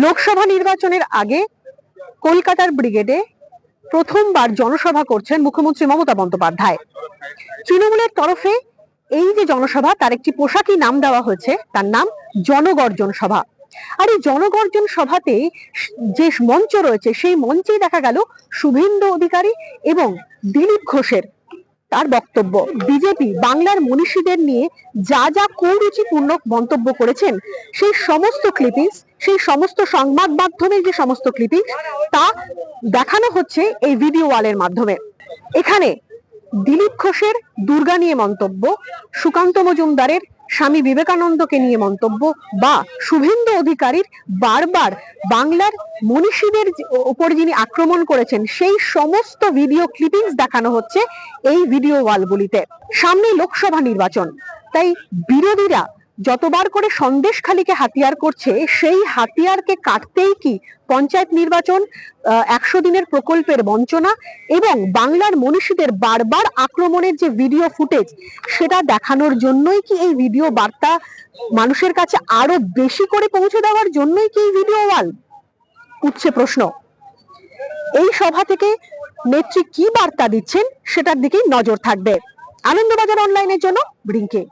লোকসভা নির্বাচনের আগে কলকাতার ব্রিগেডে প্রথমবার জনসভা করছেন মুখ্যমন্ত্রী মমতা বন্দ্যোপাধ্যায়। তৃণমূলের তরফে এই যে জনসভা, তার একটি পোশাকি নাম দেওয়া হয়েছে, তার নাম জনগর্জন সভা। আর এই জনগর্জন সভাতে যে মঞ্চ রয়েছে, সেই মঞ্চেই দেখা গেল শুভেন্দু অধিকারী এবং দিলীপ ঘোষের তার বক্তব্য। বিজেপি বাংলার মনীষীদের নিয়ে যা যা কুরুচিপূর্ণ মন্তব্য করেছেন, সেই সমস্ত ক্লিপিংস সেই সমস্ত সংবাদ মাধ্যমের যে সমস্ত ক্লিপিংস তা দেখানো হচ্ছে এই ভিডিও ওয়ালের মাধ্যমে। এখানে দিলীপ ঘোষের দুর্গা নিয়ে মন্তব্য, সুকান্ত মজুমদারের স্বামী বিবেকানন্দকে নিয়ে মন্তব্য বা শুভেন্দু অধিকারীর বারবার বাংলার মনীষীদের ওপর উপর যিনি আক্রমণ করেছেন, সেই সমস্ত ভিডিও ক্লিপিংস দেখানো হচ্ছে এই ভিডিও ওয়ালগুলিতে সামনে লোকসভা নির্বাচন। তাই বিরোধীরা যতবার করে সন্দেশখালীকে হাতিয়ার করছে, সেই হাতিয়ারকে কাটতেই কি পঞ্চায়েত নির্বাচন একশো দিনের প্রকল্পের বঞ্চনা এবং বাংলার মনীষীদের বারবার আক্রমণের যে ভিডিও ফুটেজ, সেটা দেখানোর জন্যই কি এই ভিডিও বার্তা মানুষের কাছে আরও বেশি করে পৌঁছে দেওয়ার জন্যই কি এই ভিডিও ওয়াল? উঠছে প্রশ্ন। এই সভা থেকে নেত্রী কি বার্তা দিচ্ছেন, সেটার দিকেই নজর থাকবে। আনন্দবাজার অনলাইনের জন্য ব্রিঙ্কে